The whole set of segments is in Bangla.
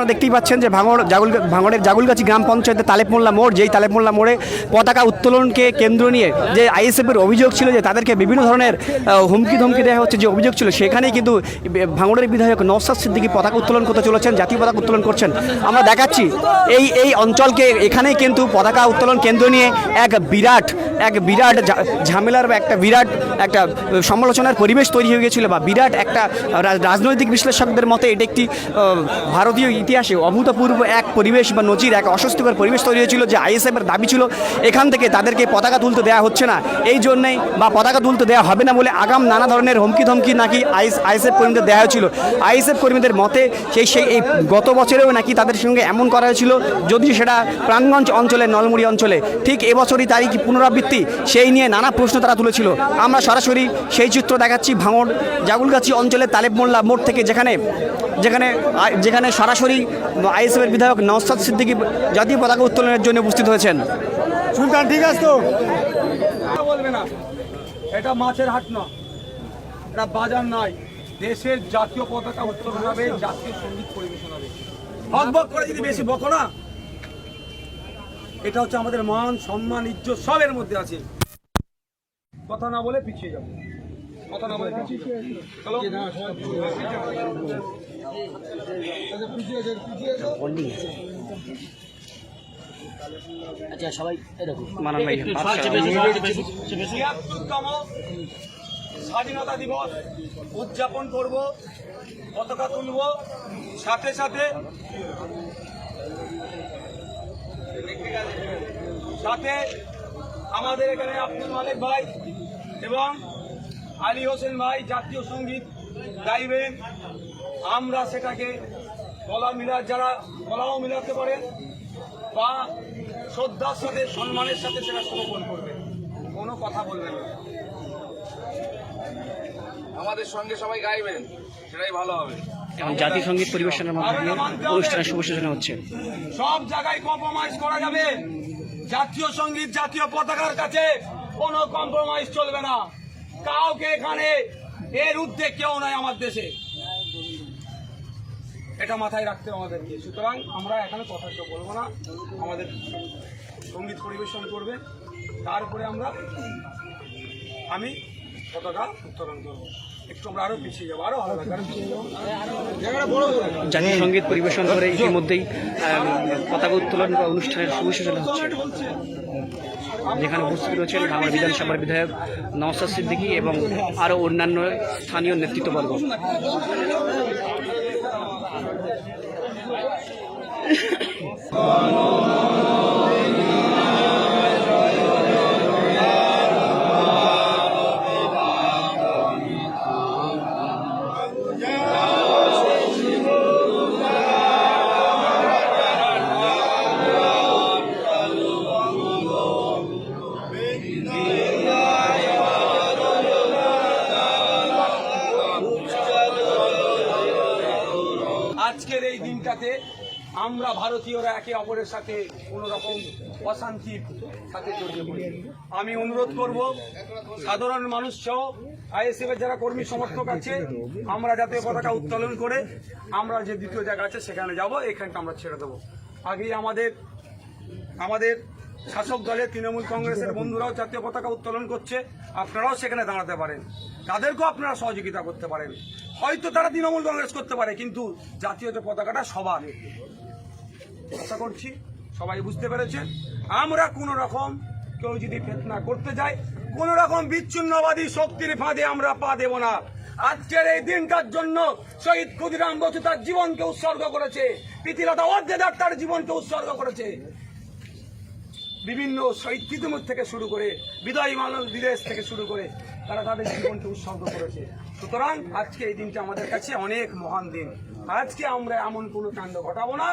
আপনারা দেখতেই পাচ্ছেন যে ভাঙড় জাগুল ভাঙড়ের জাগুলগাছি গ্রাম পঞ্চায়েতের তালেপমোল্লা মোড়, যেই তালেপমোল্লা মোড়ে পতাকা উত্তোলনকে কেন্দ্র নিয়ে যে আইএসএফের অভিযোগ ছিল যে তাদেরকে বিভিন্ন ধরনের হুমকি ধমকি দেওয়া হচ্ছে যে অভিযোগ ছিল, সেখানেই কিন্তু ভাঙড়ের বিধায়ক নওসাদ সিদ্দিকী পতাকা উত্তোলন করতে চলেছেন, জাতীয় পতাকা উত্তোলন করছেন। আমরা দেখাচ্ছি, এই এই অঞ্চলকে এখানেই কিন্তু পতাকা উত্তোলন কেন্দ্র নিয়ে এক বিরাট এক বিরাট ঝামেলার বা একটা বিরাট, একটা সমালোচনার পরিবেশ তৈরি হয়ে গিয়েছিল বা বিরাট একটা রাজনৈতিক বিশ্লেষকদের মতে এটি একটি ভারতীয় ইতিহাসে অভূতপূর্ব এক পরিবেশ বা নজির, এক অস্বস্তিকর পরিবেশ তৈরি হয়েছিল যে আইএসএফের দাবি ছিল, এখান থেকে তাদেরকে পতাকা তুলতে দেওয়া হচ্ছে না। এই জন্যেই বা পতাকা তুলতে দেওয়া হবে না বলে আগাম নানা ধরনের হুমকি ধমকি নাকি আইএস, আইএসএফ কর্মীদের দেওয়া হয়েছিল। আইএসএফ কর্মীদের মতে সেই সেই, এই গত বছরেও নাকি তাদের সঙ্গে এমন করা হয়েছিল যদি সেটা প্রাণগঞ্জ অঞ্চলে, নলমুড়ি অঞ্চলে। ঠিক এবছরই তারই কি পুনরাবৃত্তি, সেই নিয়ে নানা প্রশ্ন তারা তুলেছিল। আমরা সরাসরি সেই চিত্র দেখাচ্ছি ভাঙড়, জাগুলগাছি অঞ্চলের তালেব মোল্লা মোড় থেকে যেখানে যেখানে আই- যেখানে সরাসরি আইএসএফের বিধায়ক নওসাদ সিদ্দিকী জাতীয় পতাকা উত্তোলনের জন্য উপস্থিত হয়েছেন। সুলতান ঠিক আছে? তো বলবে না। এটা মাছের হাট না। এটা বাজার নয় দেশের জাতীয় পতাকা উত্তোলন হবে জাতীয় সংগীত পরিবেশন হবে। হক বক করে যদি বেশি বকো না এটা হচ্ছে আমাদের মান সম্মান ইজ্জত সবের মধ্যে আছে। কথা না বলে পিছিয়ে যাব। কথা না বলে পিছিয়ে যাব। চলো। আচ্ছা সবাই এরকম মানান ভাই ছিয়াত্তরতম স্বাধীনতা দিবস উদযাপন করব পতাকা তুলব সাথে সাথে সাথে আমাদের এখানে আব্দুল মালিক ভাই এবং আলী হোসেন ভাই জাতীয় সংগীত গাইবেন আমরা সেটাকে গলা মিলা যারা গলাও মিলাতে পারে বা শ্রদ্ধার সাথে সম্মানের সাথে সেটা সমর্পণ করবে। কোনো কথা বলবেন না। আমাদের সঙ্গে সবাই গাইবেন সেটাই ভালো হবে। এবং জাতীয় সংগীত পরিবেশনের মধ্যে দিয়ে অনুষ্ঠানের শুভ সূচনা হচ্ছে। সব জায়গায় কম্প্রোমাইজ করা যাবে। জাতীয় সংগীত জাতীয় পতাকার কাছে কোনো কম্প্রোমাইজ চলবে না। কাউকে এখানে এর ঊর্ধ্বে কেউ নাই আমার দেশে। এটা মাথায় রাখতে আমাদেরকে। সুতরাং আমরা এখানে কথা কেউ বলব না। আমাদের সংগীত পরিবেশন করবে। তারপরে আমরা, আমি পতাকা উত্তোলন করব। জাতীয় সংগীত পরিবেশন করে ইতিমধ্যেই পতাকা উত্তোলন বা অনুষ্ঠানের শুভ সূচনা হচ্ছে। যেখানে উপস্থিত রয়েছেন আমার বিধানসভার বিধায়ক নওসাদ সিদ্দিকী এবং আরও অন্যান্য স্থানীয় নেতৃত্ববর্গ। আজকের এই দিনটাতে আমরা ভারতীয়রা একে অপরের সাথে কোন রকম অশান্তির সাথে জড়িয়ে পড়ি আমি অনুরোধ করব, সাধারণ মানুষ সহ আইএসএফ এর যারা কর্মী সমর্থক আছে, আমরা যাতে পতাকা উত্তোলন করে আমরা যে দ্বিতীয় জায়গা আছে সেখানে যাব, এখানটা আমরা ছেড়ে দেবো। আগেই আমাদের আমাদের শাসক দলের তৃণমূল কংগ্রেসের বন্ধুরাও জাতীয় পতাকা উত্তোলন করছে, আপনারাও সেখানে দাঁড়াতে পারেন। তাদেরকেও আপনারা সহযোগিতা করতে পারেন। হয়তো তারা তৃণমূল কংগ্রেস করতে পারে, কিন্তু জাতীয় পতাকাটা সবার। আশা করছি সবাই বুঝতে পেরেছেন। আমরা কোন রকম কেউ যদি ফেতনা করতে যায় কোন রকম বিচ্ছিন্নবাদী শক্তির ফাঁদে আমরা পা দেব না। আজকের এই দিনটার জন্য শহীদ ক্ষুদিরাম বসু তার জীবনকে উৎসর্গ করেছে। প্রীতিলতা অর্ধেদার তার জীবনকে উৎসর্গ করেছে। বিভিন্ন শহীদ তিতুমুর থেকে শুরু করে বিদায়ী মানব বিদেশ থেকে শুরু করে তারা তাদের জীবনকে উৎসর্গ করেছে। সুতরাং আজকে এই দিনটা আমাদের কাছে অনেক মহান দিন। আজকে আমরা এমন কোনো কাণ্ড ঘটাবো না,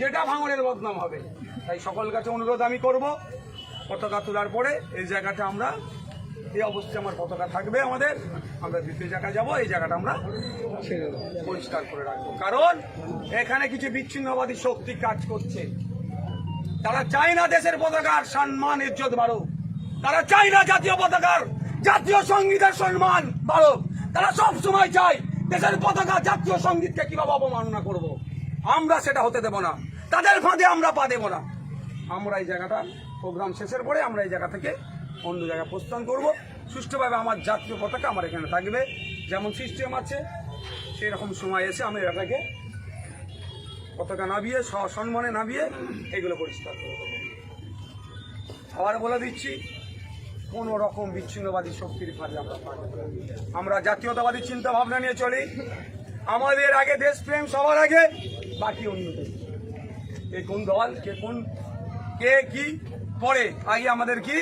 যেটা ভাঙনের বদনাম হবে। তাই সকল কাছে অনুরোধ আমি করব, পতাকা তোলার পরে এই জায়গাটা আমরা, এই অবস্থায় আমার পতাকা থাকবে আমাদের। আমরা দ্বিতীয় জায়গায় যাব, এই জায়গাটা আমরা পরিষ্কার করে রাখব। কারণ এখানে কিছু বিচ্ছিন্নবাদী শক্তি কাজ করছে। তারা চায় না দেশের পতাকার সম্মান, ইজ্জত বাড়ুক। তারা চায় না জাতীয় পতাকার, জাতীয় সঙ্গীতের সম্মান বাড়ুক। তারা সব সময় চায় দেশের পতাকা জাতীয় সঙ্গীতকে কীভাবে অবমাননা করব। আমরা সেটা হতে দেব না। তাদের ফাঁদে আমরা পা দেব না। আমরা এই জায়গাটা প্রোগ্রাম শেষের পরে আমরা এই জায়গা থেকে অন্য জায়গায় প্রস্থান করব। সুষ্ঠুভাবে আমার জাতীয় পতাকা আমার এখানে থাকবে। যেমন সিস্টেম আছে সেরকম সময় এসে আমি এটাকে পতাকা নামিয়ে সম্মানে নামিয়ে এগুলো পরিষ্কার আবার বলে দিচ্ছি কোন রকম বিচ্ছিন্নবাদী শক্তির ফাঁদে আমরা। আমরা জাতীয়তাবাদী চিন্তা ভাবনা নিয়ে চলি। আমাদের আগে দেশপ্রেম সবার আগে বাকি অন্যদের। কে কোন দল কে কোন কে কি পরে আগে আমাদের কি?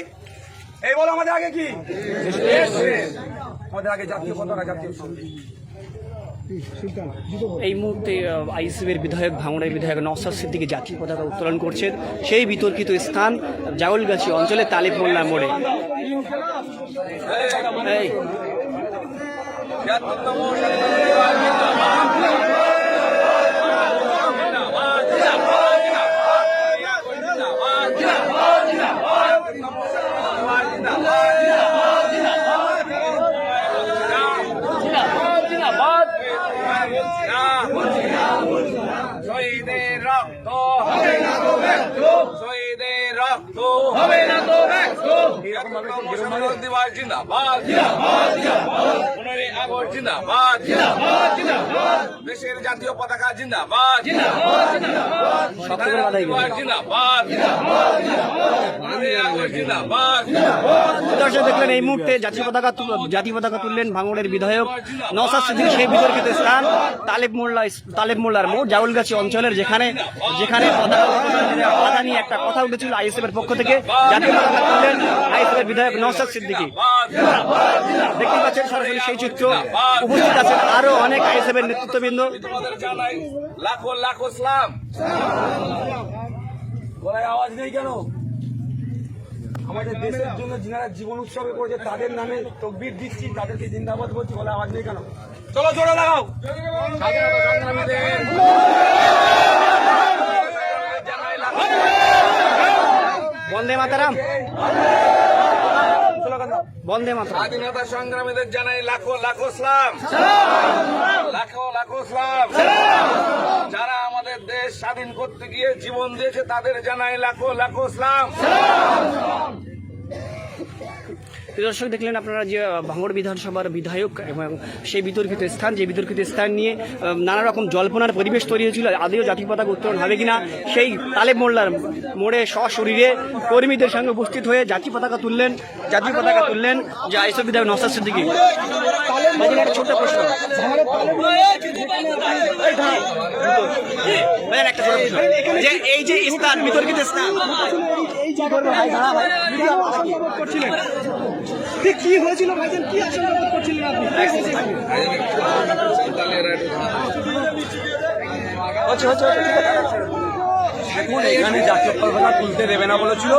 এই বলো আমাদের আগে কি। আমাদের আগে জাতীয় পতাকা জাতীয় সংগীত এই মুহূর্তে আইসিবির বিধায়ক, ভাঙড়ের বিধায়ক নওসাদ সিদ্দিকী জাতীয় পতাকা উত্তোলন করছেন। সেই বিতর্কিত স্থান জাগলগাছি অঞ্চলে তালিব মোল্লা মোড়ে। এই। শহীদের রক্ত। হবে না তো ব্যক্ত শহীদের রক্ত। হবে না তো ব্যক্ত এরকম দিবস জিন্দাবাদ। জিন্দাবাদ দেশের জাতীয় পতাকা জিন্দাবাদ। জিন্দাবাদ জিন্দাবাদ। দর্শক দেখলেন এই মুহূর্তে জাতীয় পতাকা জাতীয় পতাকা তুললেন ভাঙড়ের বিধায়ক নওসাদ সিদ্দিকী সেই বিতর্কিত স্থান তালেব মোল্লা তালেব মোল্লার মোড় জাউলগাছি অঞ্চলের যেখানে যেখানে পতাকা বাধা নিয়ে একটা কথা উঠেছিল আইএসএফ এর পক্ষ থেকে। জাতীয় পতাকা তুললেন এর বিধায়ক নওসাদ সিদ্দিকী। দেখতে পাচ্ছেন সরাসরি সেই চিত্র। উপস্থিত আছেন আরও অনেক আইএসএফ এর নেতৃত্ববৃন্দ। লাখো লাখো সালাম। গলায় আওয়াজ নেই কেন? আমাদের দেশের জন্য যারা জীবন উৎসবে করেছে তাদের নামে তকবির দিচ্ছি তাদেরকে জিন্দাবাদ বলছি গলায় আওয়াজ নেই কেন? চলো জোরে লাগাও। বন্দে মাতারাম। বন্দে মাতারাম। স্বাধীনতা সংগ্রামীদের জানাই লাখো লাখো সালাম। লাখো লাখো সালাম। যারা আমাদের দেশ স্বাধীন করতে গিয়ে জীবন দিয়েছে, তাদের জানাই লাখো লাখো সালাম। প্রিয় দর্শক, দেখলেন আপনারা যে ভাঙড় বিধানসভার বিধায়ক এবং সেই বিতর্কিত স্থান, যে বিতর্কিত স্থান নিয়ে নানা রকম জল্পনার পরিবেশ তৈরি হয়েছিল আদিও জাতীয় পতাকা উত্তোলন হবে কিনা, সেই তালেব মোল্লার মোড়ে সশরীরে কর্মীদের সঙ্গে উপস্থিত হয়ে জাতীয় পতাকা তুললেন জাতীয় পতাকা তুললেন, যে আইসব বিধায়ক নসাদ সিদ্দিকী। ছোট্ট প্রশ্ন। একটা ছোট্ট প্রশ্ন। যে এই যে স্থান, বিতর্কিত স্থান। ঠিক কি হয়েছিল ভাইজান? কি আশঙ্কা করছিলেন আপনি? হচ্ছে হচ্ছে দেখুন, এখানে জাতীয় পতাকা তুলতে দেবে না বলেছিল।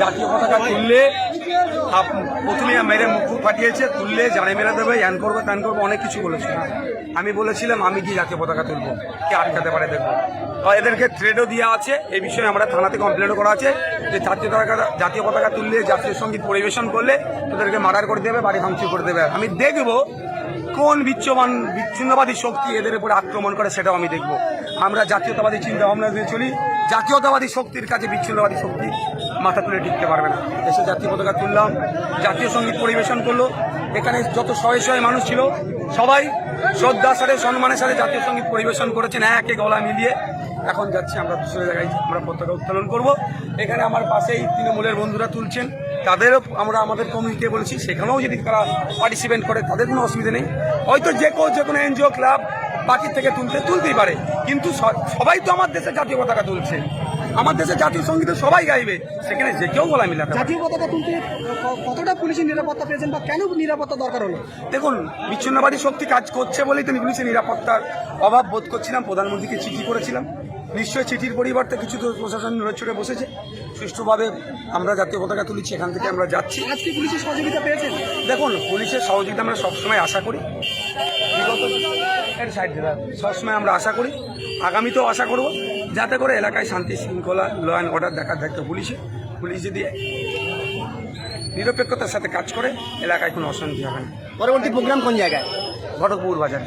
জাতীয় পতাকা তুললে প্রথমে মেরে মুখ ফাটিয়েছে, তুললে জানে মেরে দেবে ইয়ান করবে ত্যান করবে, অনেক কিছু বলেছিল। আমি বলেছিলাম, আমি কি জাতীয় পতাকা তুলবো, কে আটকাতে পারে দেখব। এদেরকে থ্রেডও দেওয়া আছে, এই বিষয়ে আমরা থানাতে কমপ্লেনও করা আছে, যে জাতীয় পতাকা জাতীয় পতাকা তুললে জাতীয় সংগীত পরিবেশন করলে তাদেরকে মার্ডার করে দেবে, বাড়ি ভাঙচুর করে দেবে। আমি দেখব কোন বিচ্ছমান বিচ্ছিন্নবাদী শক্তি এদের উপরে আক্রমণ করে, সেটাও আমি দেখব। আমরা জাতীয়তাবাদী চিন্তা ভাবনা দিয়ে চলি। জাতীয়তাবাদী শক্তির কাছে বিচ্ছিন্নবাদী শক্তি মাথা তুলে টিকতে পারবে না। দেশে জাতীয় পতাকা তুললাম, জাতীয় সংগীত পরিবেশন করল। এখানে যত শয়ে শয়ে মানুষ ছিল, সবাই শ্রদ্ধার সাথে, সম্মানের সাথে জাতীয় সংগীত পরিবেশন করেছেন, একে গলা মিলিয়ে। এখন যাচ্ছি আমরা দুসরে জায়গায়, আমরা পতাকা উত্তোলন করব। এখানে আমার পাশেই তৃণমূলের বন্ধুরা তুলছেন। তাদেরও আমরা, আমাদের কমিটিকে বলেছি, সেখানেও যদি তারা পার্টিসিপেট করে, তাদের কোনো অসুবিধা নেই। হয়তো যে কেউ, যে কোনো এনজিও ক্লাব বাকি থেকে তুলতে, তুলতেই পারে। কিন্তু সবাই তো আমার দেশে জাতীয় পতাকা তুলছে। আমার দেশে জাতীয় সংগীত সবাই গাইবে সেখানে যে কেউ গলা মিলাতে জাতীয় পতাকা তুলতে কতটা পুলিশের নিরাপত্তা পেয়েছেন বা কেন নিরাপত্তা দরকার হলো? দেখুন বিচ্ছিন্নবাদী শক্তি কাজ করছে বলেই তো পুলিশের নিরাপত্তার অভাব বোধ করছিলাম প্রধানমন্ত্রীকে চিঠি করেছিলাম। নিশ্চয়ই চিঠির পরিবর্তে কিছু তো প্রশাসন নড়ে বসেছে। সুষ্ঠুভাবে আমরা জাতীয় পতাকা তুলেছি এখান থেকে আমরা যাচ্ছি। আজকে পুলিশের সহযোগিতা পেয়েছেন? দেখুন পুলিশের সহযোগিতা আমরা সবসময় আশা করি। বিগত। সবসময় আমরা আশা করি। আগামীতেও আশা করব। যাতে করে এলাকায় শান্তি শৃঙ্খলা ল অ্যান্ড অর্ডার দেখার দায়িত্ব পুলিশে। পুলিশ যদি নিরপেক্ষতার সাথে কাজ করে এলাকায় কোনো অশান্তি হবে না। পরবর্তী প্রোগ্রাম কোন জায়গায়? ঘটকপুর বাজারে।